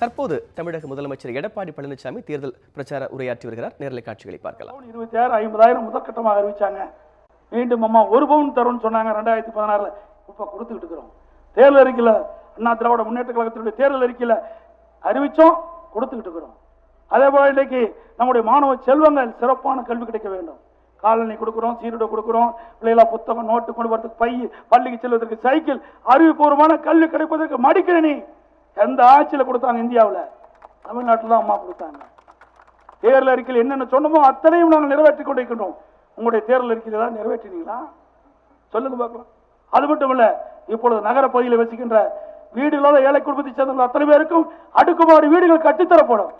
தற்போது தமிழக முதலமைச்சர் எடப்பாடி பழனிசாமி தேர்தல் பிரச்சார உரையாற்றி வருகிறார். நேரலை காட்சிகளை பார்க்கலாம். பவுன் இருபத்தாயிரம் ஐம்பதாயிரம் முதற்கட்டமாக அறிவிச்சாங்க. மீண்டும் அம்மா ஒரு பவுன் தரும்னு சொன்னாங்க ரெண்டாயிரத்தி பதினாறுல. இப்ப கொடுத்துக்கிட்டு இருக்கிறோம். தேர்தல் அறிக்கையில அண்ணா திராவிட முன்னேற்ற கழகத்தினுடைய தேர்தல் அறிக்கையில அறிவிச்சோம் கொடுத்துக்கிட்டு இருக்கிறோம். அதே போல இன்னைக்கு நம்முடைய மாணவ செல்வங்கள் சிறப்பான கல்வி கிடைக்க வேண்டும். காலனி கொடுக்குறோம் சீருடை கொடுக்குறோம் பிள்ளைகளா புத்தகம் நோட்டு கொண்டு வரதுக்கு பை பள்ளிக்கு செல்வதற்கு சைக்கிள் அறிவுபூர்வமான கல்வி கிடைப்பதற்கு மடிக்கணினி எந்த ஆட்சியில் கொடுத்தாங்க இந்தியாவில்? தமிழ்நாட்டில் தான் அம்மா கொடுத்தாங்க. தேர்தல் அறிக்கையில் என்னென்ன சொன்னமோ அத்தனையும் நாங்கள் நிறைவேற்றி கொண்டிருக்கணும் உங்களுடைய தேர்தல் அறிக்கையில் தான் நிறைவேற்றினீங்களா? சொல்லுங்க பார்க்கலாம். அது மட்டும் இல்லை இப்பொழுது நகர பகுதியில் வசிக்கின்ற வீடு இல்லாத ஏழை குடும்பத்தை சேர்ந்தவங்க அத்தனை பேருக்கும் அடுக்குமாறு வீடுகள் கட்டித்தரப்படும்.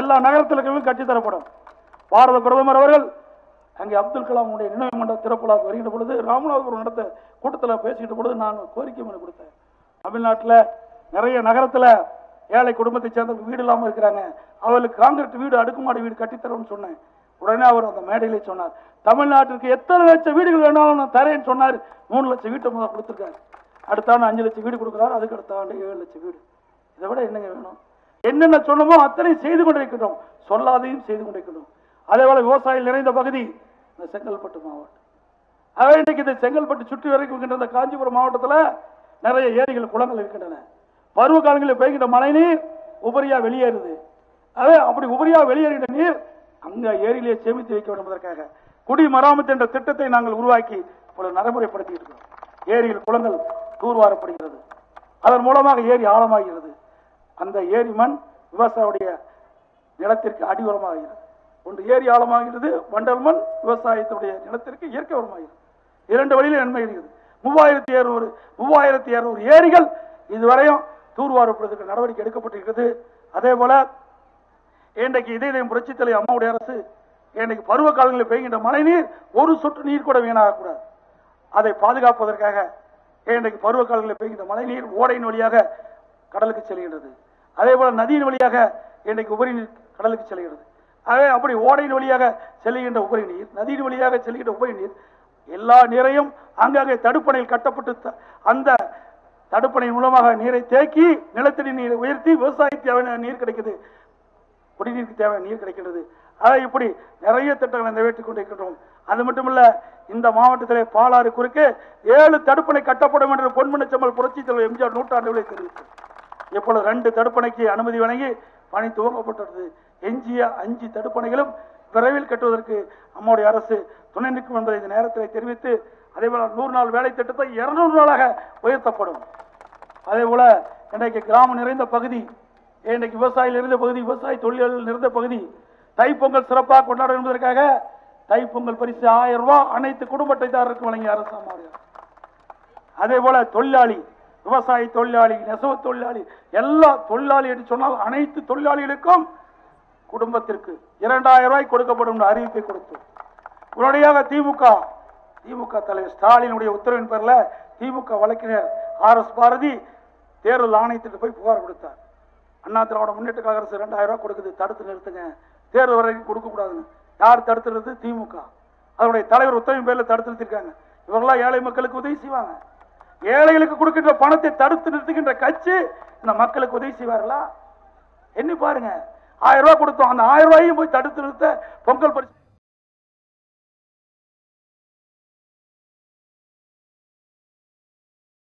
எல்லா நகரத்தில் இருக்கிறவங்களும் கட்டித்தரப்படும். பாரத பிரதமர் அவர்கள் அங்கே அப்துல் கலாம் உடைய நினைவு மண்ட திறப்புலாக்கு வருகின்ற பொழுது ராமநாதபுரம் நடத்த கூட்டத்தில் பேசிக்கிட்ட பொழுது நான் கோரிக்கை மனு கொடுத்தேன். தமிழ்நாட்டில் நிறைய நகரத்தில் ஏழை குடும்பத்தை சேர்ந்த வீடு இல்லாமல் இருக்கிறாங்க. அவர்களுக்கு காங்கிரட் வீடு அடுக்குமாடி வீடு கட்டித்தரோம்னு சொன்னேன். உடனே அவர் அந்த மேடையிலே சொன்னார். தமிழ்நாட்டிற்கு எத்தனை லட்சம் வீடுகள் வேணாலும் நான் தரேன்னு சொன்னார். மூணு லட்சம் வீட்டை முதல் கொடுத்துருக்காரு. அடுத்த ஆண்டு அஞ்சு லட்சம் வீடு கொடுக்குறாரு. அதுக்கு அடுத்த ஆண்டு ஏழு லட்சம் வீடு. இதை விட என்னங்க வேணும்? என்னென்ன சொன்னமோ அத்தனையும் செய்து கொண்டிருக்கின்றோம். சொல்லாதையும் செய்து கொண்டிருக்கிறோம் அதே போல விவசாயிகள் நிறைந்த பகுதி இந்த செங்கல்பட்டு மாவட்டம். அவை இன்னைக்கு இந்த செங்கல்பட்டு சுற்றி வரைக்கும் இருக்கின்ற இந்த காஞ்சிபுரம் மாவட்டத்தில் நிறைய ஏரிகள் குளங்கள் இருக்கின்றன. பருவ காலங்களில் பெய்கின்ற மழை நீர் உபரியா வெளியேறுது. அதே அப்படி உபரியா வெளியேறுகின்ற நீர் அங்க ஏரியிலே சேமித்து வைக்க வேண்டும் என்பதற்காக குடி மராமத்து என்ற திட்டத்தை நாங்கள் உருவாக்கி இப்பொழுது நடைமுறைப்படுத்திட்டு இருக்கிறோம். ஏரியில் குளங்கள் தூர்வாரப்படுகிறது. அதன் மூலமாக ஏரி ஆழமாகிறது. அந்த ஏரி மண் விவசாயியுடைய நிலத்திற்கு அடி உரமாகிறது ஒன்று ஏரி ஆழமாகிறது வண்டல் மண் விவசாயத்துடைய நிலத்திற்கு இயற்கை உரமாகிறது. இரண்டு வழியில நன்மை இருக்கிறது மூவாயிரத்தி இருநூறு மூவாயிரத்தி இருநூறு ஏரிகள் இதுவரையும் தூர்வாரப்படுவதற்கு நடவடிக்கை எடுக்கப்பட்டிருக்கிறது. அதே போல இன்றைக்கு இதயம் புரட்சி தலை அம்மாவுடைய அரசு இன்றைக்கு பருவ காலங்களில் பெய்கின்ற மழை நீர் ஒரு சொட்டு நீர் கூட வீணாகக்கூடாது அதை பாதுகாப்பதற்காக இன்றைக்கு பருவ காலங்களில் பெய்கின்ற மழை நீர் ஓடையின் வழியாக கடலுக்கு செல்கின்றது. அதே போல நதியின் வழியாக இன்றைக்கு உபரி நீர் கடலுக்கு செல்கிறது. ஆகவே அப்படி ஓடையின் வழியாக செல்கின்ற உபரி நீர் நதியின் வழியாக செல்கின்ற உபரி நீர் எல்லா நீரையும் அங்கங்கே தடுப்பணையில் கட்டப்பட்டு த- அந்த தடுப்பணை மூலமாக நீரை தேக்கி நிலத்தடி நீரை உயர்த்தி விவசாயத்துக்கு தேவையான நீர் கிடைக்குது. குடிநீருக்கு தேவையான நீர் கிடைக்கின்றது. அதை இப்படி நிறைய திட்டங்களை நிறைவேற்றிக் கொண்டிருக்கின்றோம். அது மட்டுமல்ல இந்த மாவட்டத்திலே பாலாறு குறுக்கே ஏழு தடுப்பணை கட்டப்படும் என்று பொன்மனச்செம்மல் புரட்சி தலைவர் எம்ஜிஆர் நூற்றாண்டு விலை தெரிவித்தார். இப்பொழுது ரெண்டு தடுப்பணைக்கு அனுமதி வழங்கி பணி துவங்கப்பட்டுள்ளது. எஞ்சிய அஞ்சு தடுப்பணைகளும் விரைவில் கட்டுவதற்கு நம்முடைய அரசு துணை நிற்கும் என்பதை இந்த நேரத்தில் தெரிவித்து அதே போல் நூறு நாள் வேலை திட்டத்தை இருநூறு நாளாக உயர்த்தப்படும். அதே போல இன்றைக்கு கிராமம் நிறைந்த பகுதி இன்றைக்கு விவசாயிகள் நிறைந்த பகுதி விவசாய தொழிலாளர்கள் நிறைந்த பகுதி தைப்பொங்கல் சிறப்பாக கொண்டாட என்பதற்காக தைப்பொங்கல் பரிசு ஆயிரம் ரூபாய் அனைத்து குடும்ப அட்டைதாரருக்கும் வழங்கிய அரசாங்க அதே போல தொழிலாளி விவசாய தொழிலாளி நெசவு தொழிலாளி எல்லா தொழிலாளி என்று சொன்னால் அனைத்து தொழிலாளிகளுக்கும் குடும்பத்திற்கு இரண்டாயிரம் ரூபாய் கொடுக்கப்படும் என்ற அறிவிப்பை கொடுத்தோம். உடனடியாக திமுக திமுக தலைவர் ஸ்டாலினுடைய உத்தரவின் பேரில் திமுக வழக்கினர் ஆர் எஸ் பாரதி தேர்தல் ஆணையத்திற்கு போய் புகார் கொடுத்தார். அண்ணா திராவிட முன்னேற்ற கழக அரசு ரெண்டாயிரம் ரூபாய் கொடுக்குது தடுத்து நிறுத்துங்க. தேர்தல் வரைக்கும் கொடுக்க கூடாதுன்னு. யார் தடுத்து நிறுத்து? திமுக. அதனுடைய தலைவர் உத்தரவின் பேரில் தடுத்து நிறுத்திருக்காங்க. இவங்களாம் ஏழை மக்களுக்கு உதவி செய்வாங்க. ஏழைகளுக்கு கொடுக்கின்ற பணத்தை தடுத்து நிறுத்துகின்ற கட்சி இந்த மக்களுக்கு உதவி செய்வார்களா? எண்ணி பாருங்க. ஆயிரம் ரூபாய் கொடுத்தோம். அந்த ஆயிரம் ரூபாயும் போய் தடுத்து நிறுத்த பொங்கல் பரிசு